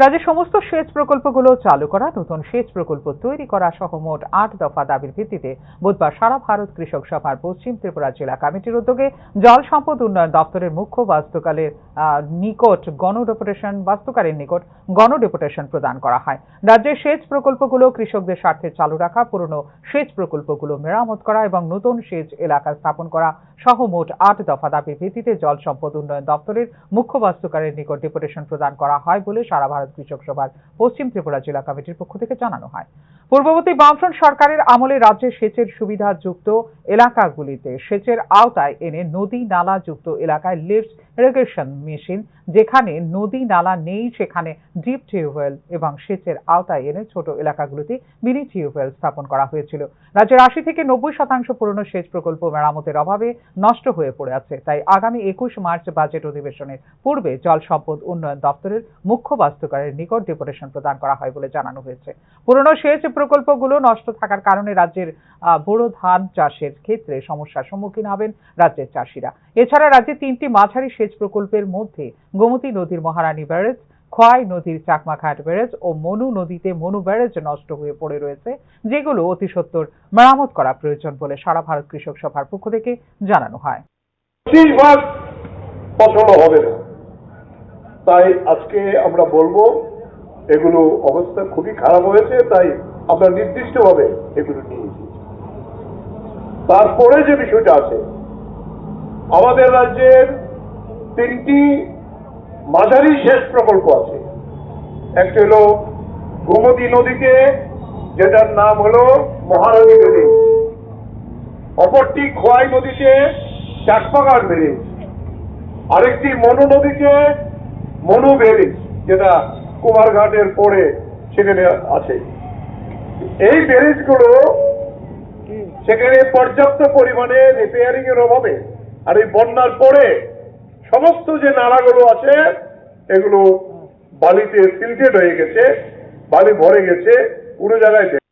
রাজ্যের সমস্ত সেচ প্রকল্পগুলো চালু করা, নতুন সেচ প্রকল্প তৈরি করা সহ মোট আট দফা দাবির ভিত্তিতে বুধবার সারা ভারত কৃষক সভার পশ্চিম ত্রিপুরা জেলা কমিটির উদ্যোগে জল সম্পদ উন্নয়ন দপ্তরের মুখ্য বাস্তুকালের নিকট গণ ডেপুটেশন বাস্তুকারের নিকট গণ ডেপুটেশন প্রদান করা হয়। রাজ্যের সেচ প্রকল্পগুলো কৃষকদের স্বার্থে চালু রাখা, পুরনো সেচ প্রকল্পগুলো মেরামত করা এবং নতুন সেচ এলাকা স্থাপন করা সহ মোট আট দফা দাবির ভিত্তিতে জল সম্পদ উন্নয়ন দপ্তরের মুখ্য বাস্তুকারের নিকট ডেপুটেশন প্রদান করা হয় বলে সারা ভারত কৃষক সভার পশ্চিম ত্রিপুরা জেলা কমিটির পক্ষ থেকে জানানো হয়। পূর্ববর্তী বামফ্রন্ট সরকারের আমলে রাজ্যে সেচের সুবিধা যুক্ত এলাকাগুলিতে সেচের আওতায় এনে নদী নালা যুক্ত এলাকায় লিফট ইরিগেশন মেশিন, যেখানে নদী নালা নেই, সেখানে ডিপ টিউবওয়েল এবং সেচের আওতায় এনে ছোট এলাকাগুলিতে মিনি টিউবওয়েল স্থাপন করা হয়েছিল। রাজ্যের আশি থেকে নব্বই শতাংশ পুরনো সেচ প্রকল্প মেরামতের অভাবে নষ্ট হয়ে পড়ে আছে। তাই আগামী একুশ মার্চ বাজেট অধিবেশনের পূর্বে জল সম্পদ উন্নয়ন দপ্তরের মুখ্য বাস্তুকারের নিকট ডেপুটেশন প্রদান করা হয় বলে জানানো হয়েছে। পুরনো সেচ প্রকল্পগুলো নষ্ট থাকার কারণে রাজ্যের বোরো ধান চাষের ক্ষেত্রে সমস্যার সম্মুখীন হবেন রাজ্যের চাষিরা। এছাড়া রাজ্যে তিনটি মাঝারি সেচ প্রকল্পের মধ্যে গোমতী নদীর মহারানী ব্যারেজ, খোয়াই নদীর চাকমাঘাট ব্যারেজ ও মনু নদীতে মনু ব্যারেজ নষ্ট হয়ে পড়ে রয়েছে, যেগুলো অতি সত্বর মেরামত করা প্রয়োজন বলে সারা ভারত কৃষক সভার পক্ষ থেকে জানানো হয়। ফসল হবে না। তাই আজকে আমরা বলব এগুলো অবস্থা খুবই খারাপ হয়েছে, তাই আমরা নির্দিষ্টভাবে এগুলো নিয়েছি তারপরে যে বিষয়টা আছে, আমাদের রাজ্যের তিনটি মাঝারি সেচ প্রকল্প আছে। একটা হলো গোমতী নদীতে, যেটার নাম হলো মহারানী নদী। অপরটি খোয়াই নদীতে চাকপাগার ব্যারেজ আরেকটি মনু নদীতে, মনু ব্যারেজ যেটা কুমারঘাটের পরে সেখানে আছে। এই ব্যারেজগুলো সেখানে পর্যাপ্ত পরিমাণে রিপেয়ারিং এর অভাবে আর এই বন্যার পরে সমস্ত যে নালাগুলো আছে এগুলো বালিতে সিল্টেড হয়ে গেছে বালি ভরে গেছে পুরো জায়গায়